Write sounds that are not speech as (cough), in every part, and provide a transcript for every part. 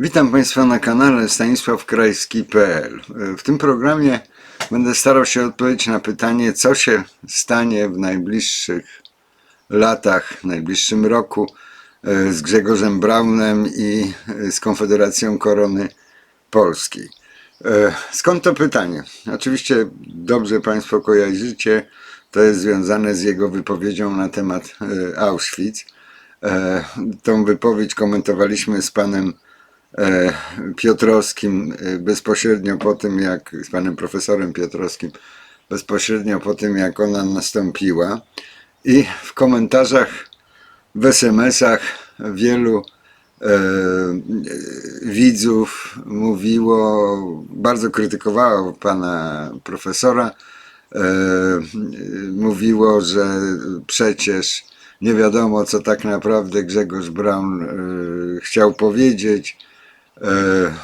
Witam Państwa na kanale stanisławkrajski.pl. W tym programie będę starał się odpowiedzieć na pytanie, co się stanie w najbliższych latach, w najbliższym roku e, z Grzegorzem Braunem i e, z Konfederacją Korony Polskiej. E, Skąd to pytanie? Oczywiście dobrze Państwo kojarzycie, to jest związane z jego wypowiedzią na temat Auschwitz. Tą wypowiedź komentowaliśmy z panem Piotrowskim e, bezpośrednio po tym, jak z panem profesorem Piotrowskim bezpośrednio po tym, jak ona nastąpiła. I w komentarzach, w SMS-ach wielu e, widzów mówiło, bardzo krytykowało pana profesora, e, mówiło, że przecież nie wiadomo, co tak naprawdę Grzegorz Braun e, chciał powiedzieć. E,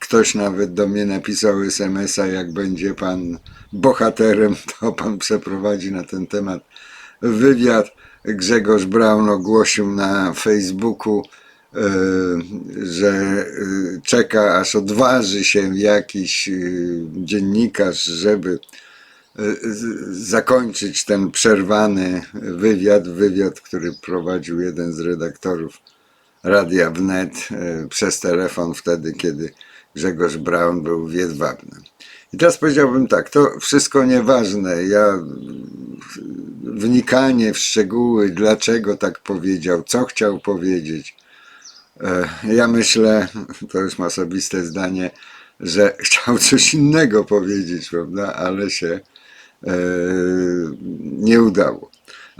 Ktoś nawet do mnie napisał SMS-a, jak będzie pan bohaterem, (laughs) to pan przeprowadzi na ten temat wywiad. Grzegorz Braun ogłosił na Facebooku, e, że e, czeka, aż odważy się jakiś dziennikarz, żeby zakończyć ten przerwany wywiad, wywiad, który prowadził jeden z redaktorów Radia Wnet e, przez telefon wtedy, kiedy Grzegorz Braun był w Jedwabnem. I teraz powiedziałbym tak, to wszystko nieważne. Ja mm, wnikanie w szczegóły, dlaczego tak powiedział, co chciał powiedzieć. e, Ja myślę, to już ma osobiste zdanie, że chciał coś innego powiedzieć, prawda, ale się e, nie udało.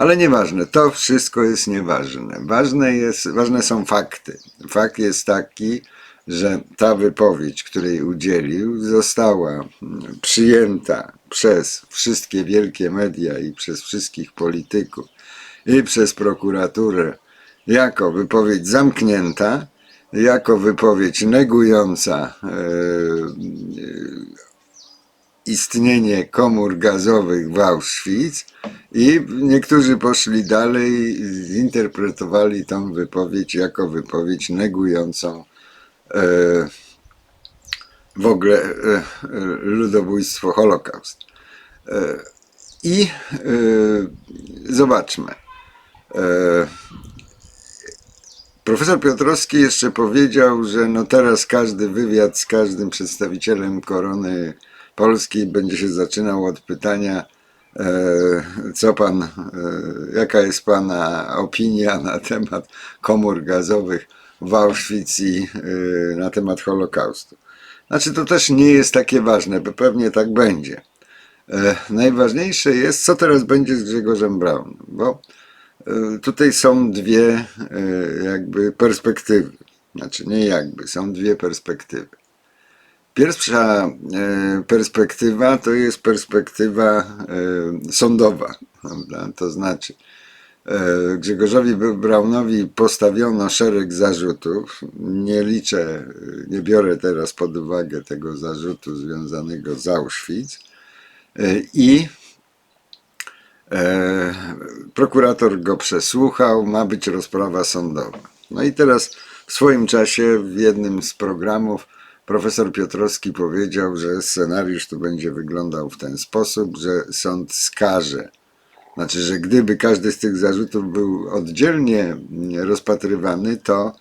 Ale nieważne, to wszystko jest nieważne. Ważne, jest, ważne są fakty. Fakt jest taki, że ta wypowiedź, której udzielił, została mm, przyjęta przez wszystkie wielkie media i przez wszystkich polityków i przez prokuraturę jako wypowiedź zamknięta, jako wypowiedź negująca e, istnienie komór gazowych w Auschwitz i niektórzy poszli dalej i zinterpretowali tą wypowiedź jako wypowiedź negującą e, w ogóle e, e, ludobójstwo, Holokaust. E, I e, zobaczmy. E, Profesor Piotrowski jeszcze powiedział, że no teraz każdy wywiad z każdym przedstawicielem korony polskiej będzie się zaczynał od pytania, e, co pan, e, jaka jest pana opinia (laughs) na temat komór gazowych w Auschwitz i e, na temat Holokaustu. Znaczy to też nie jest takie ważne, bo pewnie tak będzie. Najważniejsze jest, co teraz będzie z Grzegorzem Braun, bo Tutaj są dwie jakby perspektywy. Znaczy nie jakby, są dwie perspektywy. Pierwsza e, perspektywa to jest perspektywa e, sądowa. Prawda? To znaczy e, Grzegorzowi Braunowi postawiono szereg zarzutów. Nie liczę, nie biorę teraz pod uwagę tego zarzutu związanego z Auschwitz. I prokurator go przesłuchał, ma być rozprawa sądowa. No i teraz w swoim czasie w jednym z programów profesor Piotrowski powiedział, że scenariusz tu będzie wyglądał w ten sposób, że sąd skaże. Znaczy, że gdyby każdy z tych zarzutów był oddzielnie rozpatrywany, to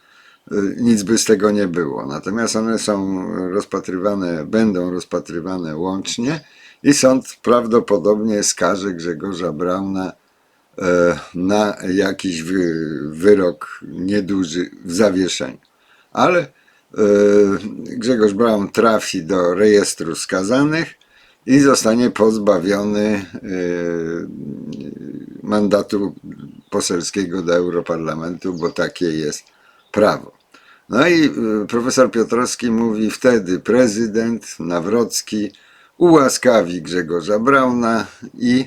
y, nic by z tego nie było. Natomiast one są rozpatrywane, będą rozpatrywane łącznie i sąd prawdopodobnie skaże Grzegorza Brauna e, na jakiś wy, wyrok nieduży w zawieszeniu. Ale Grzegorz Braun trafi do rejestru skazanych i zostanie pozbawiony e, mandatu poselskiego do Europarlamentu, bo takie jest prawo. No i y, profesor Piotrowski mówi wtedy prezydent Nawrocki ułaskawi Grzegorza Brauna i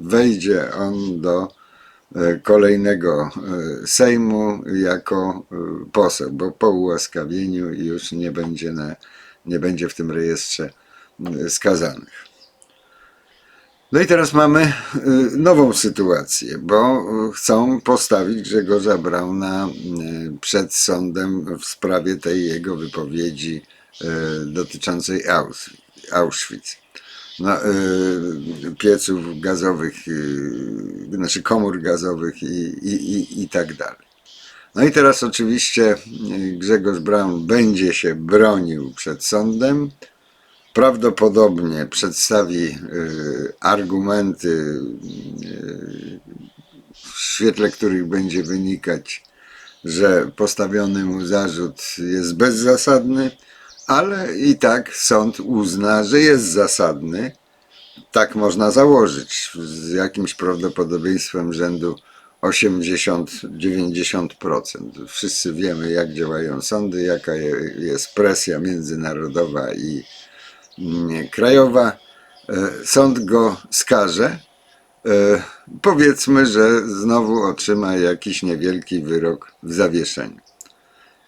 wejdzie on do kolejnego y, Sejmu jako y, poseł, bo po ułaskawieniu już nie będzie, na, nie będzie w tym rejestrze skazanych. No i teraz mamy nową sytuację, bo chcą postawić Grzegorza Brauna przed sądem w sprawie tej jego wypowiedzi dotyczącej Aus- Auschwitz. No, y, pieców gazowych, y, znaczy komór gazowych i, i, i, i tak dalej. No i teraz oczywiście y, Grzegorz Braun będzie się bronił przed sądem. Prawdopodobnie przedstawi y, argumenty, y, w świetle których będzie wynikać, że postawiony mu zarzut jest bezzasadny, ale i tak sąd uzna, że jest zasadny. Tak można założyć z jakimś prawdopodobieństwem rzędu 80-90%. Wszyscy wiemy, jak działają sądy, jaka je- jest presja międzynarodowa i mm, krajowa. E, Sąd go skaże. E, Powiedzmy, że znowu otrzyma jakiś niewielki wyrok w zawieszeniu.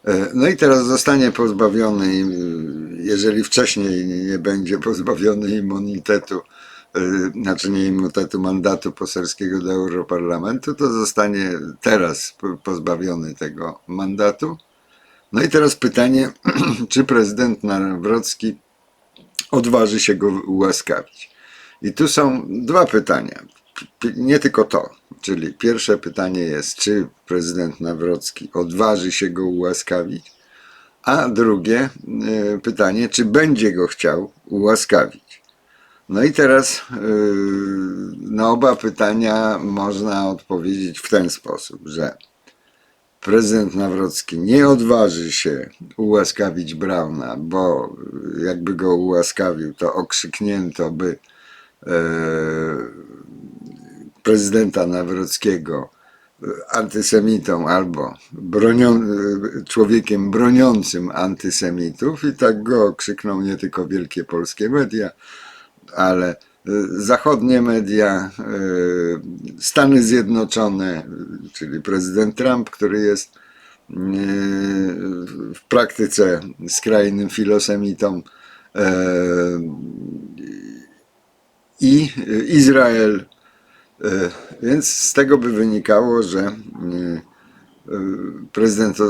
E, No i teraz zostanie pozbawiony, y, jeżeli wcześniej nie będzie pozbawiony immunitetu, y, znaczy nie immunitetu, mandatu poselskiego do Europarlamentu, to zostanie teraz po- pozbawiony tego mandatu. No i teraz pytanie, (clears throat) czy prezydent Nawrocki odważy się go ułaskawić. I tu są dwa pytania. Nie tylko to, czyli pierwsze pytanie jest, czy prezydent Nawrocki odważy się go ułaskawić, a drugie y, pytanie, czy będzie go chciał ułaskawić. No i teraz y, na oba pytania można odpowiedzieć w ten sposób, że prezydent Nawrocki nie odważy się ułaskawić Brauna, bo jakby go ułaskawił, to okrzyknięto by e, prezydenta Nawrockiego e, antysemitą albo bronią, e, człowiekiem broniącym antysemitów i tak go okrzykną nie tylko wielkie polskie media, ale e, zachodnie media, Stany Zjednoczone, czyli prezydent Trump, który jest w praktyce skrajnym filosemitą i Izrael. E, Więc z tego by wynikało, że e, e, prezydent e,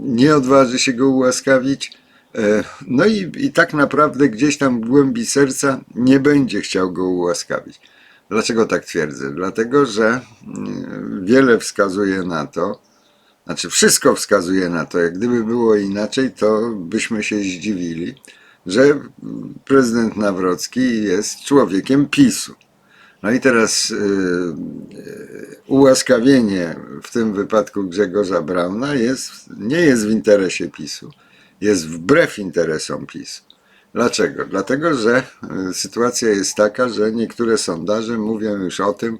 nie odważy się go ułaskawić. No i, i tak naprawdę gdzieś tam w głębi serca nie będzie chciał go ułaskawić. Dlaczego tak twierdzę? Dlatego, że mm, wiele wskazuje na to, znaczy wszystko wskazuje na to, jak gdyby było inaczej, to byśmy się zdziwili, że prezydent Nawrocki jest człowiekiem PiSu. No i teraz y, y, ułaskawienie w tym wypadku Grzegorza Brauna jest, nie jest w interesie PiSu, jest wbrew interesom PiSu. Dlaczego? Dlatego, że y, sytuacja jest taka, że niektóre sondaże mówią już o tym,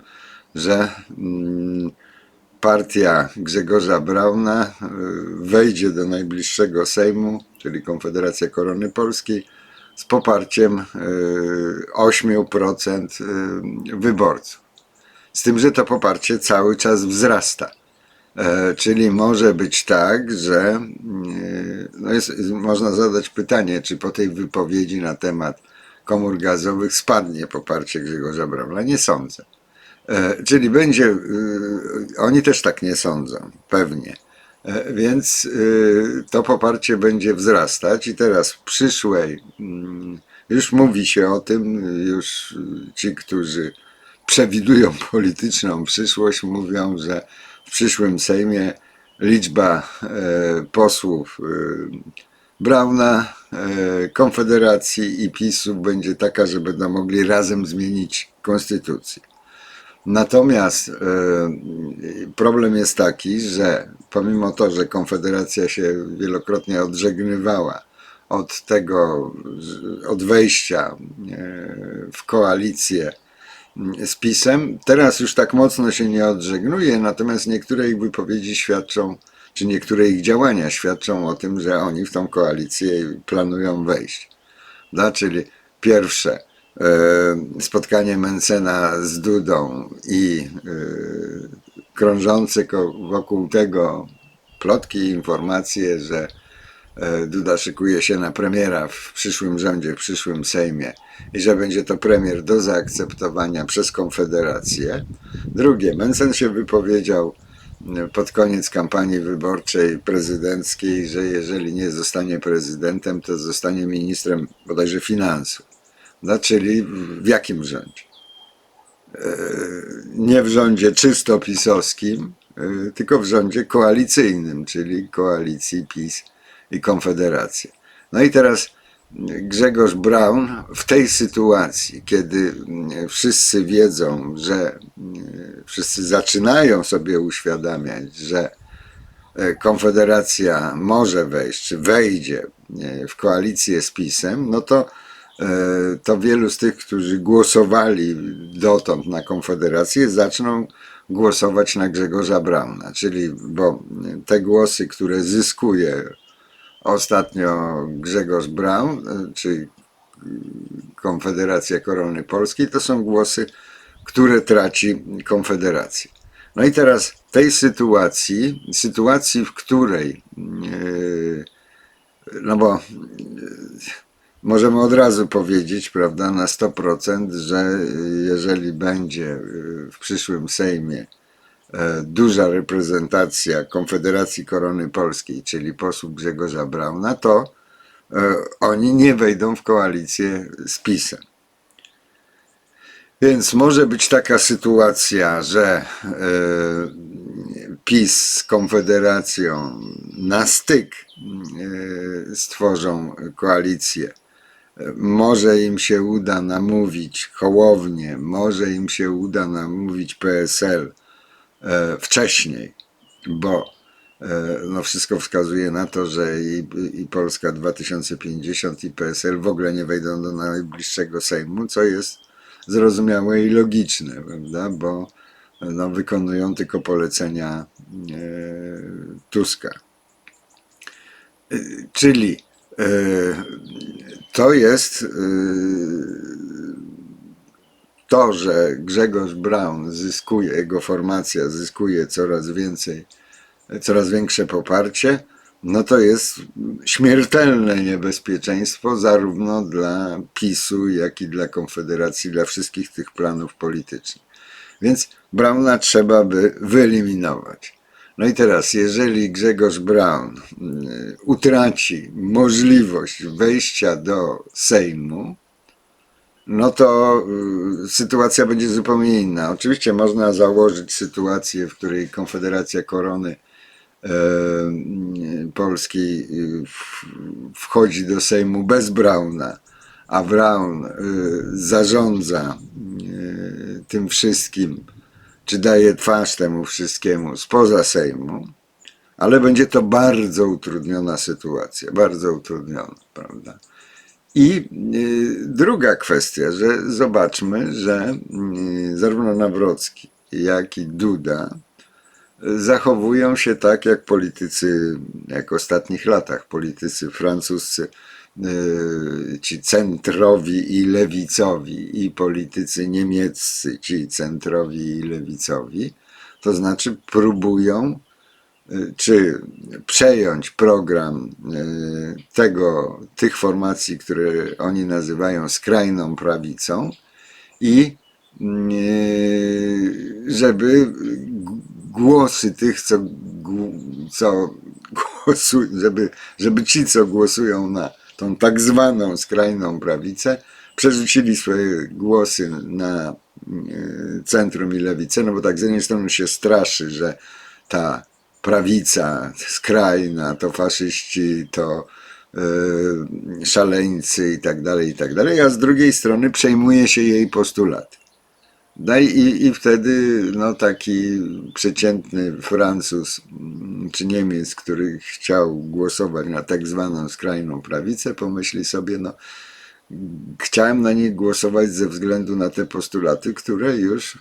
że mm, partia Grzegorza Brauna wejdzie do najbliższego Sejmu, czyli Konfederacja Korony Polskiej, z poparciem y, 8% y, wyborców. Z tym, że to poparcie cały czas wzrasta. E, Czyli może być tak, że no jest, można zadać pytanie, czy po tej wypowiedzi na temat komór gazowych spadnie poparcie Grzegorza Brauna. Nie sądzę. E, Czyli będzie, oni też tak nie sądzą, pewnie. E, Więc y, to poparcie będzie wzrastać i teraz w przyszłej, mm, już mówi się o tym, już y, ci, którzy przewidują (laughs) polityczną przyszłość, mówią, że w przyszłym Sejmie liczba e, posłów e, Brauna, e, Konfederacji i PiSu będzie taka, że będą mogli razem zmienić konstytucję. Natomiast e, problem jest taki, że pomimo to, że Konfederacja się wielokrotnie odżegnywała od tego, od wejścia e, w koalicję z PiSem, teraz już tak mocno się nie odżegnuje, natomiast niektóre ich wypowiedzi świadczą, czy niektóre ich działania świadczą o tym, że oni w tą koalicję planują wejść. No, czyli pierwsze, spotkanie Mencena z Dudą i e, krążące wokół tego plotki i informacje, że e, Duda szykuje się na premiera w przyszłym rządzie, w przyszłym Sejmie i że będzie to premier do zaakceptowania przez Konfederację. Drugie, Mencen się wypowiedział e, pod koniec kampanii wyborczej prezydenckiej, że jeżeli nie zostanie prezydentem, to zostanie ministrem bodajże finansów. Czyli w jakim rządzie? E, Nie w rządzie czysto pisowskim, e, tylko w rządzie koalicyjnym, czyli koalicji PiS i Konfederacji. No i teraz Grzegorz Braun w tej sytuacji, kiedy wszyscy wiedzą, że mm, wszyscy zaczynają sobie uświadamiać, że e, Konfederacja może wejść, czy wejdzie e, w koalicję z PiSem, no to, e, to wielu z tych, którzy głosowali dotąd na Konfederację, zaczną głosować na Grzegorza Brauna. Czyli, bo te głosy, które zyskuje ostatnio Grzegorz Braun, e, czy Konfederacja Korony Polskiej, to są głosy, które traci Konfederacja. No i teraz tej sytuacji, sytuacji, w której, yy, no bo możemy od razu powiedzieć, prawda, na 100%, że jeżeli będzie yy, w przyszłym Sejmie e, duża reprezentacja Konfederacji Korony Polskiej, czyli posłów Grzegorza Brauna, to e, oni nie wejdą w koalicję z PiSem. Więc może być taka sytuacja, że e, PiS z Konfederacją na styk stworzą koalicję. Może im się uda namówić Hołownię, może im się uda namówić PSL e, wcześniej, bo e, no wszystko wskazuje na to, że i, i Polska 2050 i PSL w ogóle nie wejdą do najbliższego Sejmu, co jest zrozumiałe i logiczne, prawda? Bo no, wykonują tylko polecenia e, Tuska. E, Czyli to jest e, to, że Grzegorz Braun zyskuje, jego formacja zyskuje coraz więcej, coraz większe poparcie, no to jest śmiertelne niebezpieczeństwo zarówno dla PiSu, jak i dla Konfederacji, dla wszystkich tych planów politycznych. Więc Brauna trzeba by wyeliminować. No i teraz, jeżeli Grzegorz Braun y, utraci możliwość wejścia do Sejmu, no to y, sytuacja będzie zupełnie inna. Oczywiście można założyć sytuację, w której Konfederacja Korony y, Polskiej wchodzi do Sejmu bez Brauna, a Braun y, zarządza tym wszystkim, czy daje twarz temu wszystkiemu spoza Sejmu, ale będzie to bardzo utrudniona sytuacja, bardzo utrudniona, prawda? I y, druga kwestia, że zobaczmy, że y, zarówno Nawrocki, jak i Duda y, zachowują się tak jak politycy, jak w ostatnich latach, politycy francuscy, ci centrowi i lewicowi, i politycy niemieccy, ci centrowi i lewicowi, to znaczy próbują y, czy przejąć program y, tego, tych formacji, które oni nazywają skrajną prawicą i y, żeby głosy tych, co, co głosują, żeby, żeby ci, co głosują na tą tak zwaną skrajną prawicę, przerzucili swoje głosy na y, centrum i lewicę, no bo tak z jednej strony się straszy, że ta prawica skrajna, to faszyści, to y, szaleńcy i tak dalej, i tak dalej, a z drugiej strony przejmuje się jej postulaty. No i, i, wtedy no, taki przeciętny Francuz mm, czy Niemiec, który chciał głosować na tak zwaną skrajną prawicę, pomyśli sobie, no chciałem na nich głosować ze względu na te postulaty, które już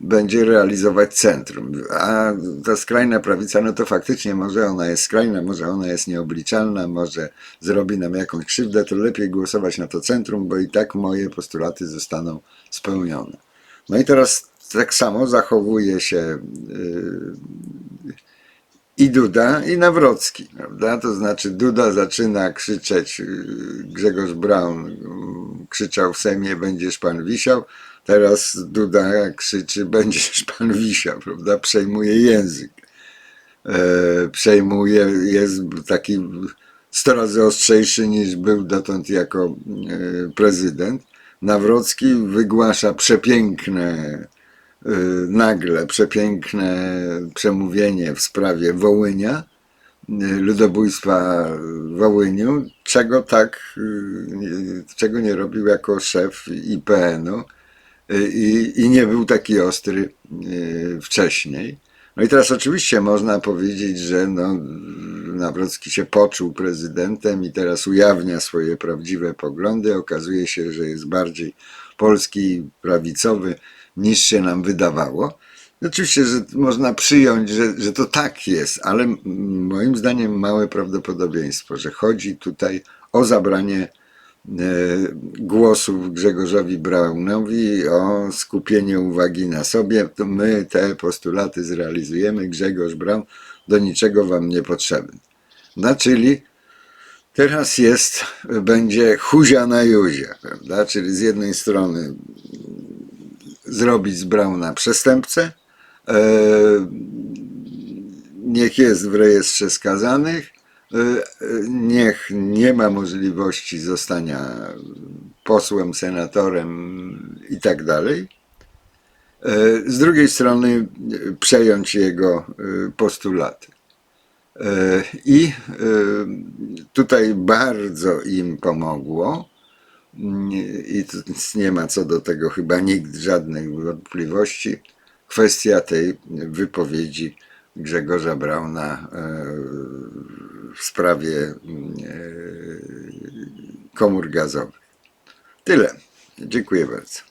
będzie realizować centrum. A ta skrajna prawica, no to faktycznie może ona jest skrajna, może ona jest nieobliczalna, może zrobi nam jakąś krzywdę, to lepiej głosować na to centrum, bo i tak moje postulaty zostaną spełnione. No i teraz tak samo zachowuje się yy, i Duda, i Nawrocki, prawda? To znaczy Duda zaczyna krzyczeć, yy, Grzegorz Braun yy, krzyczał w Sejmie, będziesz pan wisiał, teraz Duda krzyczy, będziesz pan wisiał, prawda? Przejmuje język. E, przejmuje, jest taki 100 razy ostrzejszy niż był dotąd jako e, prezydent. Nawrocki wygłasza przepiękne, e, nagle przepiękne przemówienie w sprawie Wołynia, e, ludobójstwa Wołyniu, czego tak, nie- czego nie robił jako szef IPN-u i, i nie był taki ostry wcześniej. No i teraz oczywiście można powiedzieć, że no, Nawrocki się poczuł prezydentem i teraz ujawnia swoje prawdziwe poglądy. Okazuje się, że jest bardziej polski i prawicowy niż się nam wydawało. Oczywiście, że można przyjąć, że, że to tak jest, ale moim zdaniem małe prawdopodobieństwo, że chodzi tutaj o zabranie głosów Grzegorzowi Braunowi o skupienie uwagi na sobie, to my te postulaty zrealizujemy, Grzegorz Braun do niczego wam nie potrzebny. No, czyli teraz jest, będzie huzia na juzie, prawda? Czyli z jednej strony zrobić z Brauna przestępcę, e, niech jest w rejestrze skazanych, e, e, niech nie ma możliwości zostania posłem, senatorem i tak dalej. E, Z drugiej strony przejąć jego postulaty. I tutaj bardzo im pomogło, i nie ma co do tego chyba nikt żadnych wątpliwości, kwestia tej wypowiedzi Grzegorza Brauna e, w sprawie e, komór gazowych. Tyle. Dziękuję bardzo.